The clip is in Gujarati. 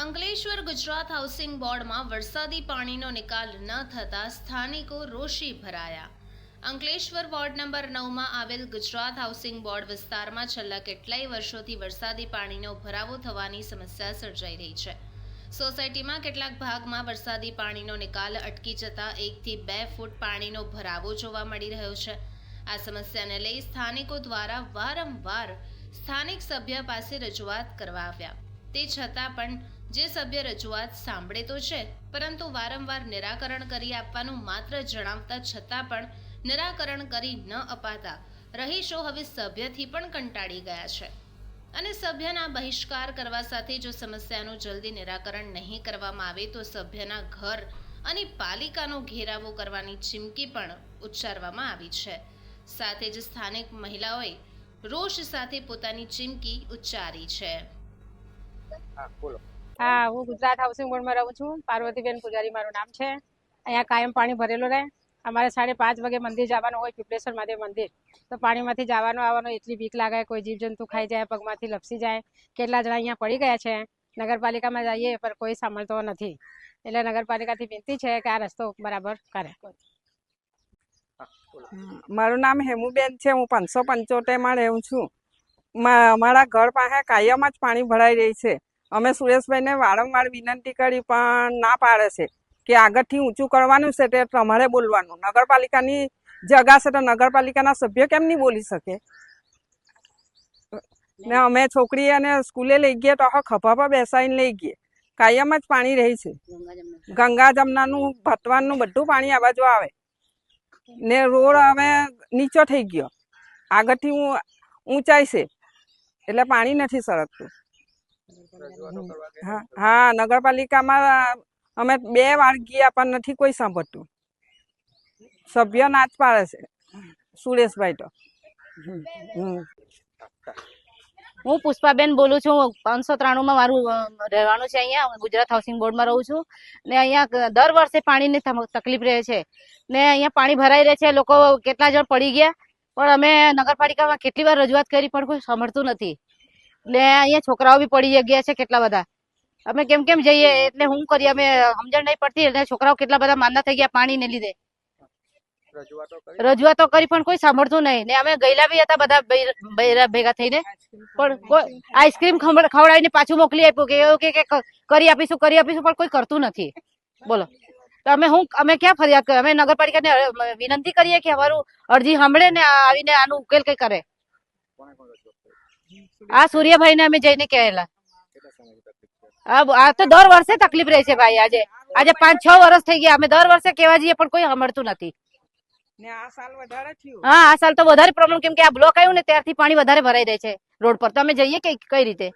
અંકલેશ્વર ગુજરાત હાઉસિંગ બોર્ડમાં વરસાદી પાણીનો નિકાલ ન થતાં સ્થાનિકો રોષી ભરાયા. અંકલેશ્વર વોર્ડ નંબર નવમાં આવેલ ગુજરાત હાઉસિંગ બોર્ડ વિસ્તારમાં છેલ્લા કેટલાય વર્ષોથી વરસાદી પાણીનો ભરાવો થવાની સમસ્યા સર્જાઈ રહી છે. સોસાયટીમાં કેટલાક ભાગમાં વરસાદી પાણીનો નિકાલ અટકી જતાં એકથી બે ફૂટ પાણીનો ભરાવો જોવા મળી રહ્યો છે. આ સમસ્યાને લઈ સ્થાનિકો દ્વારા વારંવાર સ્થાનિક સભ્ય પાસે રજૂઆત કરવા આવ્યા. તે છતાં પણ જે સભ્ય રજૂઆત સાંભળે તો છે, પરંતુ વારંવાર નિરાકરણ કરી આપવાનું માત્ર જણાવતા છતાં પણ નિરાકરણ કરી ન અપાતા રહીશો હવે સભ્યથી પણ કંટાળી ગયા છે. અને સભ્યના બહિષ્કાર કરવા સાથે જો સમસ્યાનું જલ્દી નિરાકરણ નહીં કરવામાં આવે તો સભ્યના ઘર અને પાલિકાનો ઘેરાવો કરવાની ચીમકી પણ ઉચ્ચારવામાં આવી છે. સાથે જ સ્થાનિક મહિલાઓએ રોષ સાથે પોતાની ચીમકી ઉચ્ચારી છે. બોલો. હા, હું ગુજરાત હાઉસિંગ બોર્ડમાં રહું છું. પાર્વતીબેન પૂજારી મારું નામ છે. અહીંયા કાયમ પાણી ભરેલું રહે. અમારે સાડે પાંચ વાગે મંદિર જવાનું હોય પીપળેશ્વર મહાદેવ મંદિર. તો પાણીમાંથી જવાનું આવવાનું એટલી બીક લાગે, કોઈ જીવજંતુ ખાઈ જાય, પગમાંથી લપસી જાય. કેટલા જણા અહીંયા પડી ગયા છે. નગરપાલિકામાં જઈએ, પણ કોઈ સાંભળતો નથી. એટલે નગરપાલિકાથી વિનંતી છે કે આ રસ્તો બરાબર કરે. મારું નામ હેમુબેન છે. હું પાંચસો પંચોતેરમાં રહું છું. અમારા ઘર પાસે કાયમ જ પાણી ભરાઈ રહી છે. અમે સુરેશભાઈને વારંવાર વિનંતી કરી, પણ ના પાડે છે કે આગળથી ઊંચું કરવાનું છે તે તમારે બોલવાનું. નગરપાલિકાની જગા છે તો નગરપાલિકાના સભ્ય કેમ નહીં બોલી શકે? ને અમે છોકરી અને સ્કૂલે લઈ ગયા તો ખભા પર બેસાઈને લઈ ગઈએ કાયમ જ પાણી રહી છે. ગંગા જમનાનું, ભતવાનનું બધું પાણી આ બાજુ આવે. ને રોડ હવે નીચો થઈ ગયો. આગળથી હું ઊંચાઈ છે. એટલે પાણી નથી સરકતું. હા હા નગરપાલિકામાં અમે બે વાર ગયા પણ નથી કોઈ સાંભળતું. સભ્ય ના જ પાડે છે સુરેશભાઈ તો. હમ હું પુષ્પાબેન બોલું છું પાંચસો ત્રાણુંમાં મારું રહેવાનું છે અહીંયા. હું ગુજરાત હાઉસિંગ બોર્ડમાં રહું છું. ને અહીંયા દર વર્ષે પાણીની તકલીફ રહે છે. ને અહીંયા પાણી ભરાઈ રહે છે લોકો કેટલા જણ પડી ગયા. પણ અમે નગરપાલિકામાં કેટલી વાર રજૂઆત કરી પણ કોઈ સાંભળતું નથી. ને અહીંયા છોકરાઓ બી પડી ગયા છે કેટલા બધા. અમે કેમ કેમ જઈએ એટલે હું કરીએ અમે સમજણ નહીં પડતી એટલે છોકરાઓ કેટલા બધા માંદા થઈ ગયા પાણીને લીધે. રજૂઆતો કરી પણ કોઈ સાંભળતું નહીં. ને અમે ગયેલા બી હતા બધા ભેગા થઈને. પણ આઈસ્ક્રીમ ખવડાવીને પાછું મોકલી આપ્યું કે એવું કે કરી આપીશું કરી આપીશું પણ કોઈ કરતું નથી. બોલો. તો અમે હું અમે ક્યાં ફરિયાદ કરીએ અમે નગરપાલિકાને વિનંતી કરીએ કે અમારું અરજી સાંભળે ને આવીને આનું ઉકેલ કઈ કરે. કોને સૂર્યભાઈ ને આ અમે જઈને કહેલા. આ તો દર વર્ષે તકલીફ રહે છે ભાઈ આજે. આજે પાંચ છ વર્ષ થઈ ગયા. અમે દર વર્ષે કેવા જઈએ પણ કોઈ સાંભળતું નથી. આ સાલ હા આ સાલ તો વધારે પ્રોબ્લેમ કેમ કે આ બ્લોક આવ્યું ને ત્યારથી પાણી વધારે ભરાઈ રહે છે રોડ પર. તો અમે જઈએ કે કઈ રીતે?